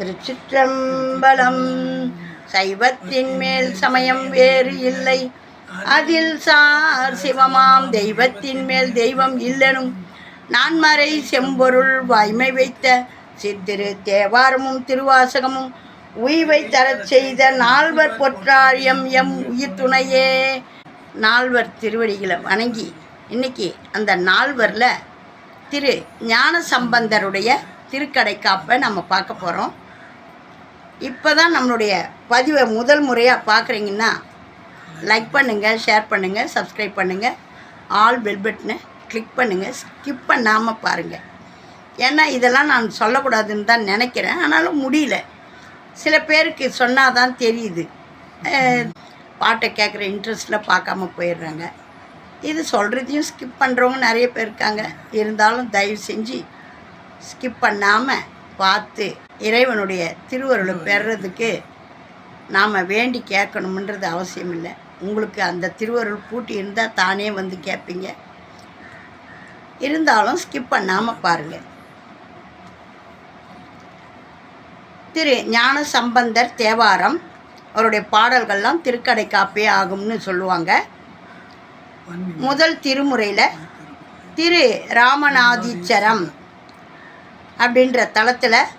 திருச்சிற்றம்பலம். சைவத்தின் மேல் சமயம் வேறு இல்லை. அதில் சார் சிவமாம் தெய்வத்தின் மேல் தெய்வம் இல்லனும் நான்மறை செம்பொருள் வாய்மை வைத்த சித்திரு தேவாரமும் திருவாசகமும் உய்வை தரச் செய்த நால்வர் பொற்றாரியம் எம் உயிர் துணையே. நால்வர் திருவடிகளை வணங்கி இன்னைக்கு அந்த நால்வரில் திரு ஞான சம்பந்தருடைய திருக்கடைக்காப்பை நம்ம பார்க்க போகிறோம் இப்போ தான் நம்மளுடைய பதிவை முதல் முறையாக பார்க்குறீங்கன்னா லைக் பண்ணுங்கள் ஷேர் பண்ணுங்கள் சப்ஸ்கிரைப் பண்ணுங்கள் ஆல் பெல் பட்டனை கிளிக் பண்ணுங்கள் ஸ்கிப் பண்ணாமல் பாருங்கள் ஏன்னா இதெல்லாம் நான் சொல்லக்கூடாதுன்னு தான் நினைக்கிறேன். ஆனாலும் முடியல. சில பேருக்கு சொன்னால் தான் தெரியுது பாட்டை கேட்குற இன்ட்ரெஸ்ட்டில் பார்க்காம போயிடுறாங்க. இது சொல்கிறதையும் ஸ்கிப் பண்ணுறவங்க நிறைய பேர் இருக்காங்க. இருந்தாலும் தயவு செஞ்சு ஸ்கிப் பண்ணாமல் பார்த்து இறைவனுடைய திருவருளை பெறுறதுக்கு நாம் வேண்டி கேட்கணுமன்றது அவசியம் இல்லை. உங்களுக்கு அந்த திருவருள் பூட்டி இருந்தால் தானே வந்து கேட்பீங்க. இருந்தாலும் ஸ்கிப் பண்ணாமல் பாருங்கள் திரு ஞான சம்பந்தர் தேவாரம் அவருடைய பாடல்கள்லாம் திருக்கடைக்காப்பே ஆகும்னு சொல்லுவாங்க. முதல் திருமுறையில் திரு ராமநாதீச்சரம். அப்படின்ற தளத்தில்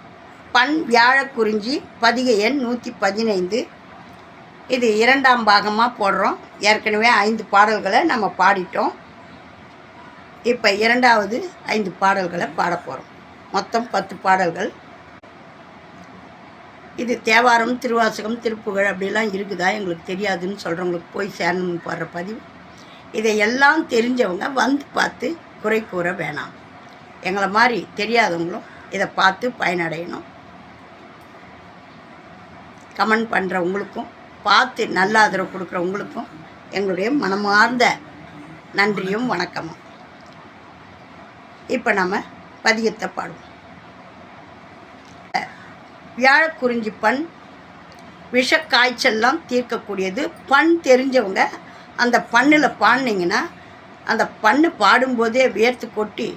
பண் வியாழக்குறிஞ்சி பதிகை எண் நூற்றி பதினைந்து. இது இரண்டாம் பாகமாக போடுறோம். ஏற்கனவே ஐந்து பாடல்களை நம்ம பாடிட்டோம். இப்போ இரண்டாவது ஐந்து பாடல்களை பாட போகிறோம் மொத்தம் பத்து பாடல்கள். இது தேவாரம் திருவாசகம் திருப்புகழ் அப்படிலாம் இருக்குதா? எங்களுக்கு தெரியாதுன்னு சொல்கிறவங்களுக்கு போய் சேரணும்னு போடுற பதிவு. இதையெல்லாம் தெரிஞ்சவங்க வந்து பார்த்து குறை கூற வேணாம். எங்களை மாதிரி தெரியாதவங்களும் இதை பார்த்து பயனடையணும். கமெண்ட் பண்ணுற உங்களுக்கும் பார்த்து நல்ல ஆதரவு கொடுக்குற உங்களுக்கும் எங்களுடைய மனமார்ந்த நன்றியும் வணக்கமும். இப்போ நம்ம பதியத்தை பாடுவோம். வியாழக்குறிஞ்சி பண் விஷ காய்ச்சல்லாம் தீர்க்கக்கூடியது. பண் தெரிஞ்சவங்க அந்த பண்ணில் பாடினீங்கன்னா அந்த பண்ணு பாடும்போதே வேர்த்து கொட்டி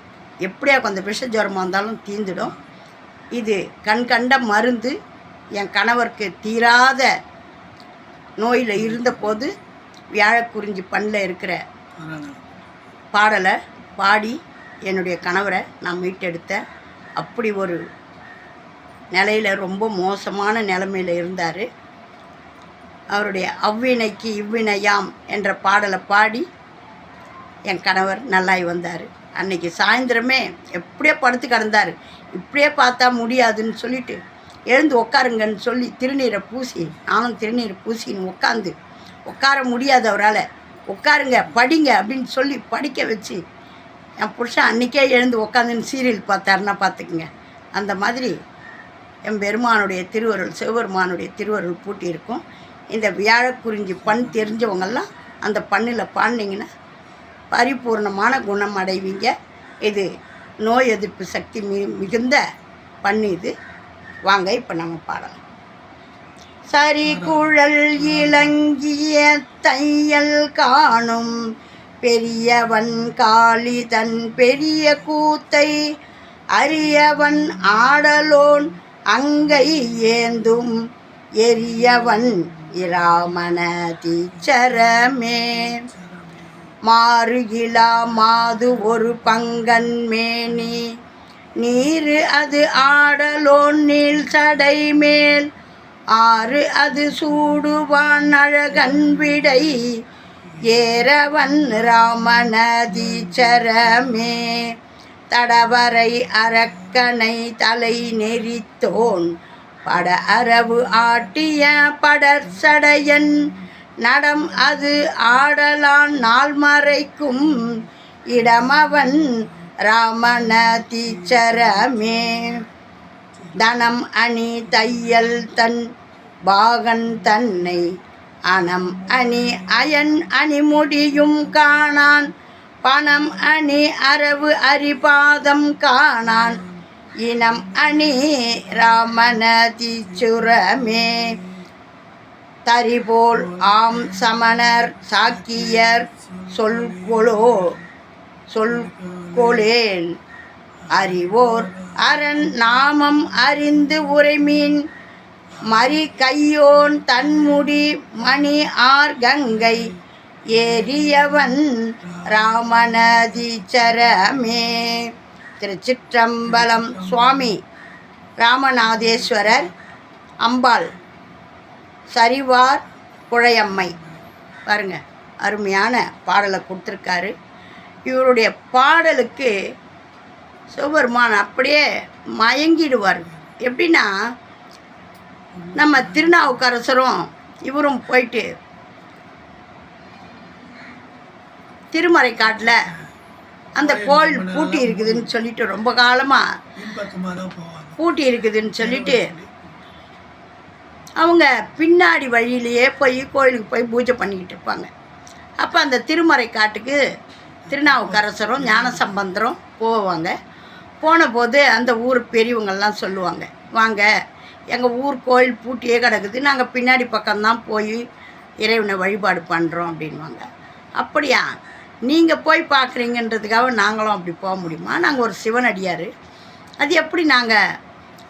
எப்படியா கொஞ்சம் விஷ ஜுரமாக இருந்தாலும் தீந்துடும் இது கண் கண்ட மருந்து என் கணவருக்கு தீராத நோயில் இருந்தபோது வியாழக்குறிஞ்சி பண்ணில் இருக்கிற பாடலை பாடி என்னுடைய கணவரை நான் மீட்டெடுத்தேன். அப்படி ஒரு நிலையில் ரொம்ப மோசமான நிலமையில் இருந்தார். அவருடைய அவ்வினைக்கு இவ்வினையாம் என்ற பாடலை பாடி என் கணவர் நல்லாய் வந்தார். அன்னைக்கு சாயந்தரமே எப்படியே படுத்து கிடந்தார். இப்படியே பார்த்தா முடியாதுன்னு சொல்லிட்டு எழுந்து உட்காருங்கன்னு சொல்லி திருநீரை பூசி நானும் திருநீரை பூசின்னு உட்காந்து உட்கார முடியாது அவரால். உட்காருங்க படிங்க அப்படின்னு சொல்லி படிக்க வச்சு என் புருஷன் அன்றைக்கே எழுந்து உட்காந்துன்னு சீரியல் பார்த்தாருன்னா பார்த்துக்குங்க. அந்த மாதிரி என் பெருமானுடைய திருவருள் சிவபெருமானுடைய திருவருள் பூட்டி இருக்கும் இந்த வியாழக்குறிஞ்சி பண் தெரிஞ்சவங்கெல்லாம் அந்த பண்ணில் பாடினீங்கன்னா பரிபூர்ணமான குணம் அடைவீங்க இது நோய் எதிர்ப்பு சக்தி மி மிகுந்த பண்ணு இது வாங்க இப்போ நம்ம பாடலாம். சரி குழல் இளங்கிய தையல் காணும். பெரியவன் காளி தன் பெரிய கூத்தை அரியவன் ஆடலோன் அங்கை ஏந்தும். எரியவன் இராமண தீச்சரமே. மாறுகிலா மாது ஒரு பங்கன் மேனி. நீரு அது ஆடலோன் நீள் சடை மேல். ஆறு அது சூடுவான் அழகன் விடை. ஏறவன் ராமநதீச்சரமே தடவரை அரக்கனை தலை நெறித்தோன். பட அரவு ஆட்டிய படற்சடையன் நடம் அது ஆடலான் நாள் மறைக்கும் இடமவன் ராமண தீச்சரமே. தனம் அணி தையல் தன் பாகன் தன்னை அணம் அணி அயன் அணி முடியும் காணான். பணம் அணி அரவு அரிபாதம் காணான். இனம் அணி ராமண தீச்சுரமே. தரிபோல் ஆம் சமணர் சாக்கியர் சொல்கொளோ சொல்கொளேன் அறிவோர் அரண் நாமம் அறிந்து உரைமீன். மறி கையோன் தன்முடி மணி ஆர் கங்கை. ஏறியவன் ராமநதீச்சரமே திருச்சிற்றம்பலம் சுவாமி ராமநாதேஸ்வரர் அம்பாள். சரிவார் குழையம்மை. பாருங்க அருமையான பாடலை கொடுத்துருக்காரு. இவருடைய பாடலுக்கு சிவபெருமான் அப்படியே மயங்கிடுவார். எப்படின்னா நம்ம திருநாவுக்கரசரும் இவரும் போயிட்டு திருமறைக்காட்டில் அந்த கோயில் பூட்டி இருக்குதுன்னு சொல்லிட்டு ரொம்ப காலமாக பூட்டி இருக்குதுன்னு சொல்லிட்டு அவங்க பின்னாடி வழியிலேயே போய் கோயிலுக்கு போய் பூஜை பண்ணிக்கிட்டு இருப்பாங்க. அப்போ அந்த திருமறை காட்டுக்கு திருநாவுக்கரசரும் ஞானசம்பந்தரும் போவாங்க. போன போது அந்த ஊர் பெரியவங்கள்லாம் சொல்லுவாங்க வாங்க எங்கள் ஊர் கோயில் பூட்டியே கிடக்குது. நாங்கள் பின்னாடி பக்கம்தான் போய் இறைவனை வழிபாடு பண்ணுறோம் அப்படின்வாங்க அப்படியா? நீங்கள் போய் பார்க்குறீங்கன்றதுக்காக நாங்களும் அப்படி போக முடியுமா? நாங்கள் ஒரு சிவனடியார். அது எப்படி நாங்கள்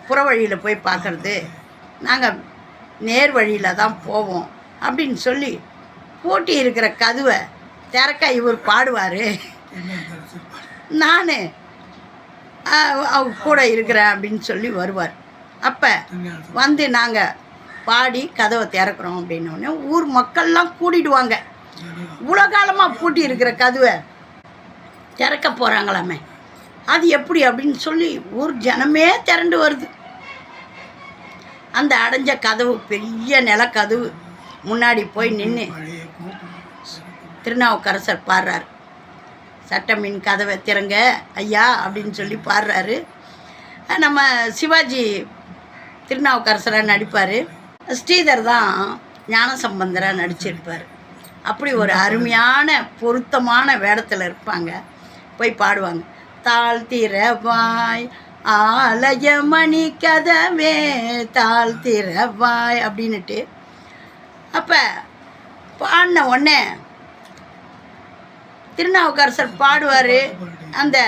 புற வழியில் போய் பார்க்குறது? நாங்கள் நேர் வழியில் தான் போவோம் அப்படின்னு சொல்லி பூட்டி இருக்கிற கதவை திறக்க இவர் பாடுவார். நான் அவ கூட இருக்கிறேன் அப்படின்னு சொல்லி வருவார். அப்போ வந்து நாங்கள் பாடி கதவை திறக்கிறோம் அப்படின்னோடனே ஊர் மக்கள்லாம் கூட்டிடுவாங்க இவ்வளோ காலமாக பூட்டி இருக்கிற கதவை திறக்க போகிறாங்களாமே அது எப்படி அப்படின்னு சொல்லி ஊர் ஜனமே திரண்டு வருது. அந்த அடைஞ்ச கதவு பெரிய நிலக்கதவு. முன்னாடி போய் நின்று திருநாவுக்கரசர் பாடுறார். சட்டமின் கதவை திறங்க ஐயா அப்படின்னு சொல்லி பாடுறாரு. நம்ம சிவாஜி திருநாவுக்கரசராக நடிப்பார். ஸ்ரீதர் தான் ஞானசம்பந்தராக நடிச்சிருப்பார். அப்படி ஒரு அருமையான பொருத்தமான வேடத்தில் இருப்பாங்க. போய் பாடுவாங்க. தாழ்த்திரவாய் ஆலயமணி கதவே தாழ்த்திரவாய் அப்படின்னுட்டு. அப்போ பாடின உடனே திருநாவுக்கரசர் பாடுவார். அந்த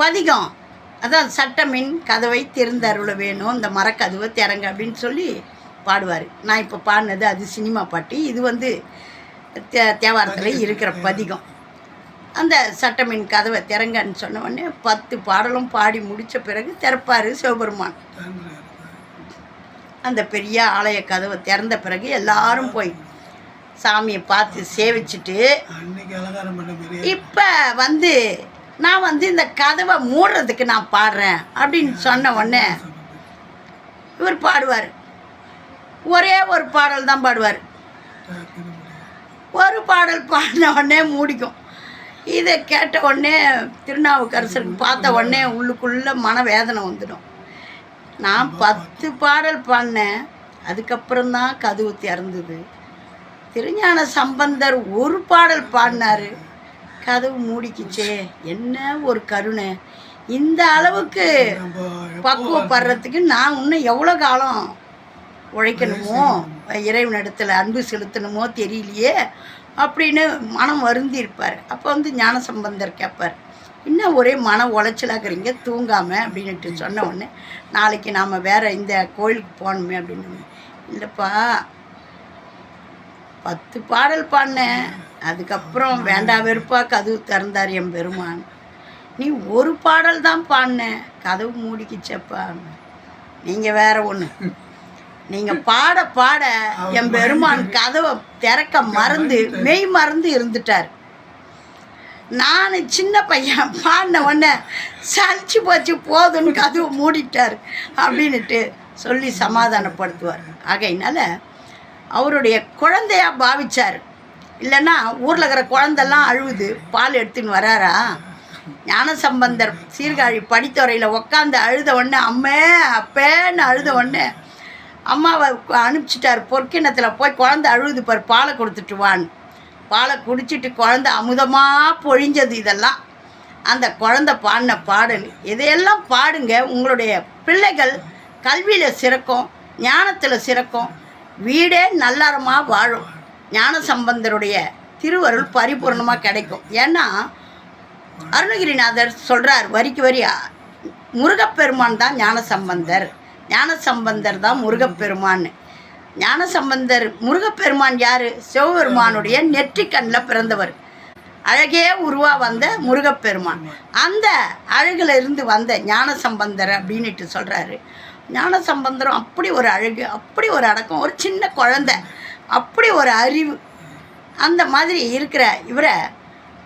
பதிகம் அதான் சட்டமின் கதவை திறந்தருள வேணும் இந்த மரக்கதவை திறங்க அப்படின்னு சொல்லி பாடுவார். நான் இப்போ பாடினது அது சினிமா பாட்டு. இது வந்து தே தேவாரத்தில் இருக்கிற பதிகம். அந்த சட்டமின் கதவை திறங்கன்னு சொன்ன உடனே பத்து பாடலும் பாடி முடித்த பிறகு திறப்பார் சிவபெருமான். அந்த பெரிய ஆலய கதவை திறந்த பிறகு எல்லாரும் போய் சாமியை பார்த்து சேவிச்சுட்டு இப்போ வந்து நான் வந்து இந்த கதவை மூடுறதுக்கு நான் பாடுறேன் அப்படின்னு சொன்ன உடனே இவர் பாடுவார். ஒரே ஒரு பாடல் தான் பாடுவார். ஒரு பாடல் பாடின உடனே மூடிக்கும். இதை கேட்ட உடனே திருநாவுக்கரசருக்கு பார்த்த உடனே உள்ளுக்குள்ளே மனவேதனை வந்துடும். நான் பத்து பாடல் பாடினேன். அதுக்கப்புறம்தான் கதவு திறந்தது. திருஞான சம்பந்தர் ஒரு பாடல் பாடினாரு. கதவு மூடிக்கிச்சே என்ன ஒரு கருணை. இந்த அளவுக்கு பக்குவப்படுறதுக்கு நான் இன்னும் எவ்வளோ காலம் உழைக்கணுமோ? இறைவனிடத்தில் அன்பு செலுத்தணுமோ தெரியலையே. அப்படின்னு மனம் வருந்தி இருப்பார் அப்போ வந்து ஞான சம்பந்தர் கேட்பார் இன்னும் ஒரே மன உளைச்சலாக்குறீங்க தூங்காமல் அப்படின்ட்டு சொன்ன உடனே நாளைக்கு நாம் வேறு இந்த கோயிலுக்கு போகணுமே அப்படின்னு இல்லைப்பா பத்து பாடல் பாடினேன். அதுக்கப்புறம் வேண்டா வெறுப்பா கதவு திறந்தார் என் பெருமான். நீ ஒரு பாடல் தான் பாடின கதவு மூடிக்கிச்சப்பா. நீங்கள் வேற ஒன்று நீங்கள் பாட பாட என் பெருமான் கதவை திறக்க மறந்து மெய் மறந்து இருந்துட்டார். நான் சின்ன பையன் பாடின உடனே சலிச்சு போச்சு போதுன்னு கதவை மூடிட்டார் அப்படின்னுட்டு சொல்லி சமாதானப்படுத்துவார். ஆகையினால அவருடைய குழந்தையா பாவிச்சார். இல்லைன்னா ஊரில் இருக்கிற குழந்தெல்லாம் அழுவுது பால் எடுத்துன்னு வராரா? ஞானசம்பந்தர் சீர்காழி படித்துறையில் உக்காந்து அழுத உடனே அம்மே அப்பேன்னு அழுத உடனே அம்மாவை அனுப்பிச்சிட்டார் பொற்கிணத்தில் போய் குழந்தை அழுகுது பார் பாலை கொடுத்துட்டு வான்னு. பாலை குடிச்சிட்டு குழந்தை அமுதமாக பொழிஞ்சது இதெல்லாம். அந்த குழந்தை பாடின பாடல். இதையெல்லாம் பாடுங்க. உங்களுடைய பிள்ளைகள் கல்வியில் சிறக்கும் ஞானத்தில் சிறக்கும். வீடே நல்லறமாக வாழும். ஞான சம்பந்தருடைய திருவருள் பரிபூர்ணமாக கிடைக்கும். ஏன்னா அருணகிரிநாதர் சொல்கிறார் வரிக்கு வரி முருகப்பெருமான் தான் ஞானசம்பந்தர் ஞானசம்பந்தர் தான் முருகப்பெருமான் ஞானசம்பந்தர் முருகப்பெருமான் யார்? சிவபெருமானுடைய நெற்றிக்கண்ணில் பிறந்தவர். அழகே உருவா வந்த முருகப்பெருமான். அந்த அழகில் இருந்து வந்த ஞானசம்பந்தர் அப்படின்னுட்டு சொல்கிறாரு ஞானசம்பந்தரும் அப்படி ஒரு அழகு அப்படி ஒரு அடக்கம் ஒரு சின்ன குழந்தை அப்படி ஒரு அறிவு. அந்த மாதிரி இருக்கிற இவரை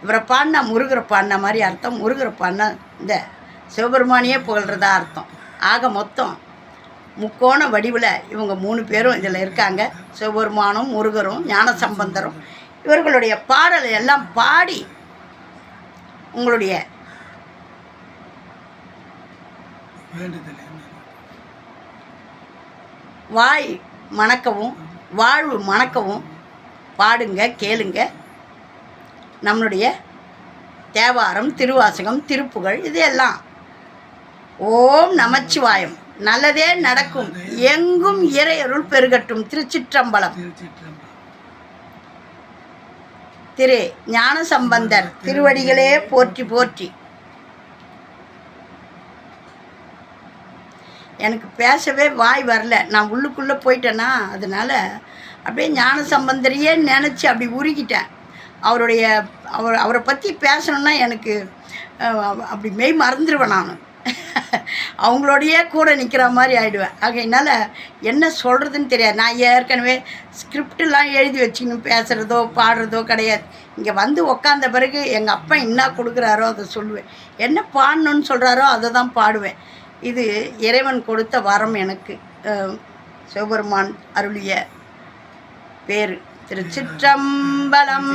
இவரை பாடினா முருகரை பாடின மாதிரி அர்த்தம் முருகரை பாடினா இந்த சிவபெருமானியே புகழ்கிறதா அர்த்தம். ஆக மொத்தம் முக்கோண வடிவில் இவங்க மூணு பேரும் இதில் இருக்காங்க. சிவபெருமானும் முருகரும் ஞானசம்பந்தரும். இவர்களுடைய பாடலை எல்லாம் பாடி உங்களுடைய வாய் மணக்கவும் வாழ்வு மணக்கவும் பாடுங்க கேளுங்க. நம்மளுடைய தேவாரம் திருவாசகம் திருப்புகழ் இது எல்லாம். ஓம் நமச்சிவாயம். நல்லதே நடக்கும். எங்கும் இறையருள் பெருகட்டும். திருச்சிற்றம்பலம். திரு ஞான சம்பந்தர் திருவடிகளே போற்றி போற்றி. எனக்கு பேசவே வாய் வரல. நான் உள்ளுக்குள்ளே போயிட்டேன்னா அதனால அப்படியே ஞானசம்பந்தரையே நினச்சி அப்படி உருகிட்டேன். அவருடைய அவர் அவரை பற்றி பேசணுன்னா எனக்கு அப்படி மெய் மறந்துடுவேன் நான். அவங்களோடையே கூட நிற்கிற மாதிரி ஆகிடுவேன் ஆகையினால என்ன சொல்கிறதுன்னு தெரியாது. நான் ஏற்கனவே ஸ்கிரிப்டெலாம் எழுதி வச்சுக்கணும் பேசுகிறதோ பாடுறதோ கிடையாது. இங்கே வந்து உக்காந்த பிறகு எங்கள் அப்பா என்ன கொடுக்குறாரோ அதை சொல்லுவேன். என்ன பாடணுன்னு சொல்கிறாரோ அதை தான் பாடுவேன். இது இறைவன் கொடுத்த வரம் எனக்கு. சிவபெருமான் அருளிய பேர். திருச்சிற்றம்பலம்.